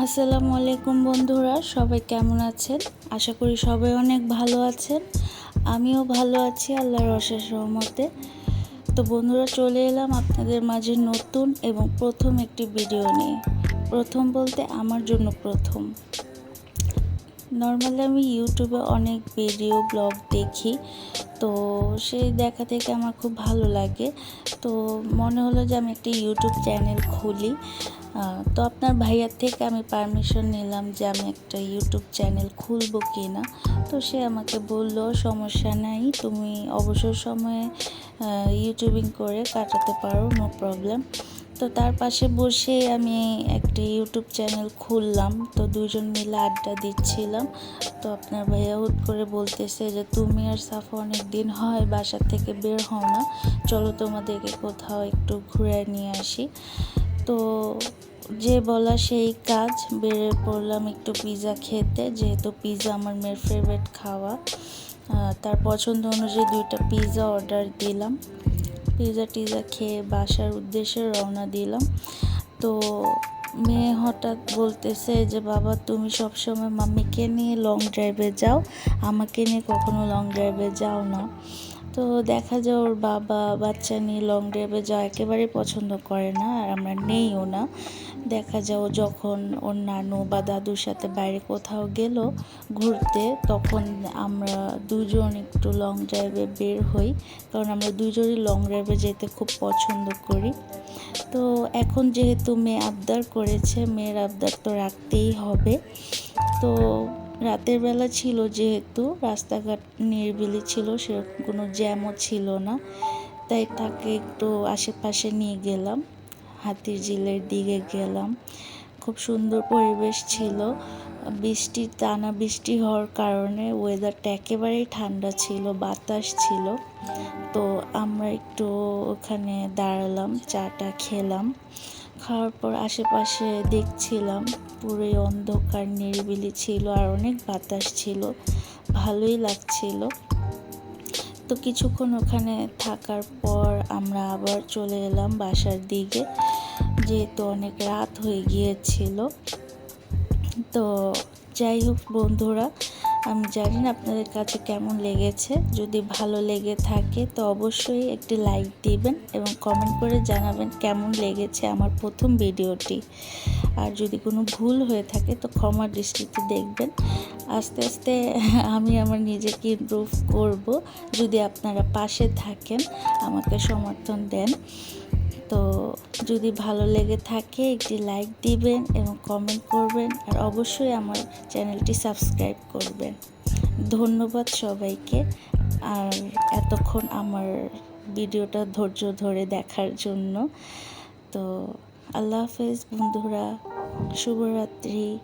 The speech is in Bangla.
আসসালামু আলাইকুম বন্ধুরা, সবাই কেমন আছেন? আশা করি সবাই অনেক ভালো আছেন। আমিও ভালো আছি, আল্লাহর অশেষ রহমতে। তো বন্ধুরা, চলে এলাম আপনাদের মাঝে নতুন এবং প্রথম একটি ভিডিও নিয়ে। প্রথম বলতে আমার জন্য প্রথম। নর্মালি আমি ইউটিউবে অনেক ভিডিও, ব্লগ দেখি, তো সেই দেখা থেকে আমার খুব ভালো লাগে। তো মনে হলো যে আমি একটা ইউটিউব চ্যানেল খুলি। তো আপনার ভাইয়ার থেকে আমি পারমিশন নিলাম যে আমি একটা ইউটিউব চ্যানেল খুলবো কি না তো সে আমাকে বলল, সমস্যা নাই, তুমি অবসর সময়ে ইউটিউবিং করে কাটাতে পারো নো প্রবলেম তো তার পাশে বসে আমি একটা ইউটিউব চ্যানেল খুললাম। তো দুজন মিলে আড্ডা দিচ্ছিলাম। তো আপনার ভাইয়া হুট করে বলতেছে যে, তুমি আর সাফা অনেক দিন হয় বাসা থেকে বের হও না। চলো তোমাদেরকে কোথাও একটু ঘুরে নিয়ে আসি। তো যে বলা সেই কাজ বেরিয়ে পড়লাম একটু পিৎজা খেতে, যেহেতু পিৎজা আমার মেয়ের ফেভারিট খাওয়া। তার পছন্দ অনুযায়ী দুইটা পিৎজা অর্ডার দিলাম। পিৎজা টিজা খেয়ে বাসার উদ্দেশ্যে রওনা দিলাম। তো মেয়ে হঠাৎ বলতেছে যে, বাবা, তুমি সবসময় মাম্মিকে নিয়ে লং ড্রাইভে যাও। আমাকে নিয়ে কখনো লং ড্রাইভে যাও না। তো দেখা যায় ওর বাবা বাচ্চা নিয়ে লং ড্রাইভে যাওয়া একেবারেই পছন্দ করে না আর আমরা নেইও না। দেখা যায় ও যখন ওর নানু বা দাদুর সাথে বাইরে কোথাও গেল ঘুরতে, তখন আমরা দুজন একটু লং ড্রাইভে বের হই, কারণ আমরা দুজনই লং ড্রাইভে যেতে খুব পছন্দ করি। তো এখন যেহেতু মেয়ে আবদার করেছে, মেয়ের আবদার তো রাখতেই হবে। তো রাতের বেলা ছিল যেহেতু, রাস্তাঘাট নিরিবিলি ছিল, সেরকম কোনো জ্যামও ছিল না। তাই তাকে একটু আশেপাশে নিয়ে গেলাম, হাতির ঝিলের দিকে গেলাম। খুব সুন্দর পরিবেশ ছিল। বৃষ্টি, টানা বৃষ্টি হওয়ার কারণে ওয়েদারটা একেবারেই ঠান্ডা ছিল, বাতাস ছিল। তো আমরা একটু ওখানে দাঁড়ালাম, চাটা খেলাম। খাওয়ার পর আশেপাশে দেখছিলাম পুরোই অন্ধকার নিরিবিলি ছিল আর অনেক বাতাস ছিল, ভালোই লাগছিল। তো কিছুক্ষণ ওখানে থাকার পর আমরা আবার চলে এলাম বাসার দিকে, যেহেতু অনেক রাত হয়ে গিয়েছিল। তো যাই হোক বন্ধুরা আমি জানি না আপনাদের কাছে কেমন লেগেছে। যদি ভালো লেগে থাকে, তো অবশ্যই একটি লাইক দিবেন এবং কমেন্ট করে জানাবেন কেমন লেগেছে আমার প্রথম ভিডিওটি। আর যদি কোনো ভুল হয়ে থাকে, তো ক্ষমার দৃষ্টিতে দেখবেন। আস্তে আস্তে আমি আমার নিজেকে ইমপ্রুভ করব। যদি আপনারা পাশে থাকেন, আমাকে সমর্থন দেন, তো যদি ভালো লেগে থাকে, একটি লাইক দিবেন এবং কমেন্ট করবেন আর অবশ্যই আমার চ্যানেলটি সাবস্ক্রাইব করবেন। ধন্যবাদ সবাইকে। আর এতক্ষণ আমার ভিডিওটা ধৈর্য ধরে দেখার জন্য। তো আল্লাহ হাফেজ বন্ধুরা, শুভরাত্রি।